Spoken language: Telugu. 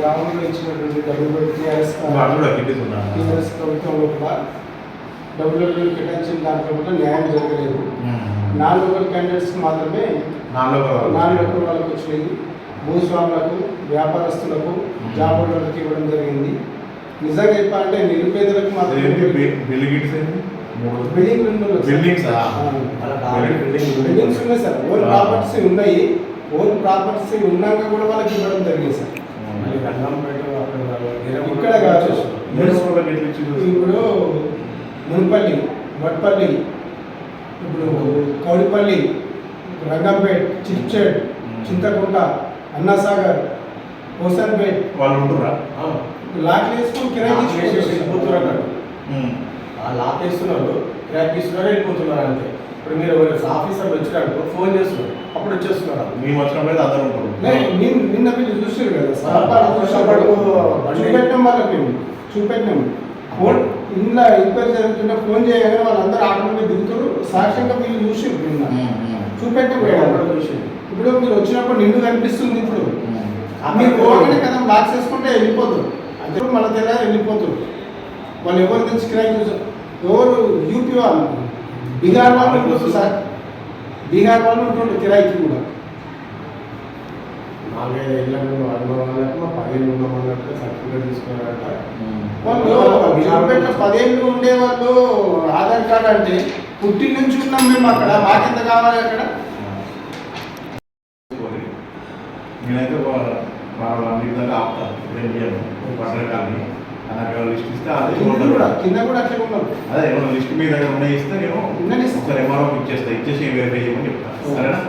గ్రామంలో ఇచ్చినటువంటి డబ్బులు టీఆర్ఎస్ వాళ్ళు కూడా టీఆర్ఎస్ డబ్బులు కేటాయించిన దాంట్లో కూడా న్యాయం జరగలేదు. నాన్ లోకల్ క్యాండిడేట్స్కి మాత్రమే నాలుగు నాన్ లోకల్ వాళ్ళకి వచ్చినాయి. భూస్వాములకు వ్యాపారస్తులకు జాబ్ హోల్డర్లకు ఇవ్వడం జరిగింది. నిజంగా చెప్పాలంటే నిరుపేదలకు మాత్రమే బిల్డింగ్స్? బిల్డింగ్స్ ఉన్నాయి సార్. ఓన్ ప్రాపర్టీస్ ఉన్నాయి. ఓన్ ప్రాపర్టీస్ ఉన్నాక కూడా వాళ్ళకి ఇవ్వడం జరిగింది సార్. మళ్ళీ ఇక్కడ కాదు. ఇప్పుడు మున్పల్లి వడ్పల్లి ఇప్పుడు కౌడిపల్లి రంగంపేట్ చిట్చేడ్ చింతకుంట అన్నాసాగర్ హోసన్పేట్ వాళ్ళు ఉంటురా లాట్లు వేసుకొని కిరాయి. వెళ్ళిపోతున్నారు అక్కడ. ఆ లాక్ వేస్తున్నారు క్రాక్ ఇస్తున్నారు వెళ్ళిపోతున్నారు అంతే. ఇప్పుడు మీరు ఆఫీసర్ వచ్చినట్టు ఫోన్ చేస్తున్నారు. అప్పుడు వచ్చేస్తున్నారు. మేము వచ్చినప్పుడు అందరూ ఉంటారు లే, నిన్న- నిన్న చూసారు కదా చూపెట్టినాం వాళ్ళకి మేము చూపెట్టినాం ఫోన్ ఇంట్లో జరుగుతుంటే ఫోన్ చేయగానే వాళ్ళందరూ ఆటోమేటిక్ దిగుతారు సాక్ష్యంగా వీళ్ళు చూసి నిన్న. చూపెట్టాం చూసి ఇప్పుడు మీరు వచ్చినప్పుడు నిండు కనిపిస్తుంది ఇప్పుడు. మీరు పోగానే కదా బాక్స్ వేసుకుంటే వెళ్ళిపోతారు. అంటే మన దగ్గర వెళ్ళిపోతారు. వాళ్ళు ఎవరు తెచ్చి కిరాయి చూసారు ఎవరు? యూపీ వాళ్ళు. బీహార్ వాళ్ళు సార్. బీహార్ వాళ్ళు ఉంటుండ్రు కిరాయికి కూడా. నాలుగైదు ఏళ్ళకు అనుభవాలకు మా పదిహేను ఉన్నాం అన్నట్టు సర్టిఫికేట్ తీసుకున్నారంట. వాళ్ళు చూపెట్టిన పదేళ్ళు ఉండే వాళ్ళు ఆధార్ కార్డ్ అంటే పుట్టి నుంచి ఉన్నాం మేము అక్కడ. మాకెంత కావాలి అక్కడ? నేనైతే వాళ్ళు అన్ని విధంగా ఆపుతాను ఇప్పుడేం చేయను పట్టణ కానీ నాకు లిస్ట్ ఇస్తే అదే కింద కూడా కింద కూడా అట్లే ఉన్నారు. అదే ఏమైనా లిస్ట్ మీ దగ్గర ఉన్నాయి ఇస్తే నేను. ఒకసారి ఎంఆర్ఓ ఇచ్చేస్తా ఇచ్చేసి వెరిఫై చేయమని చెప్తాను సరేనా?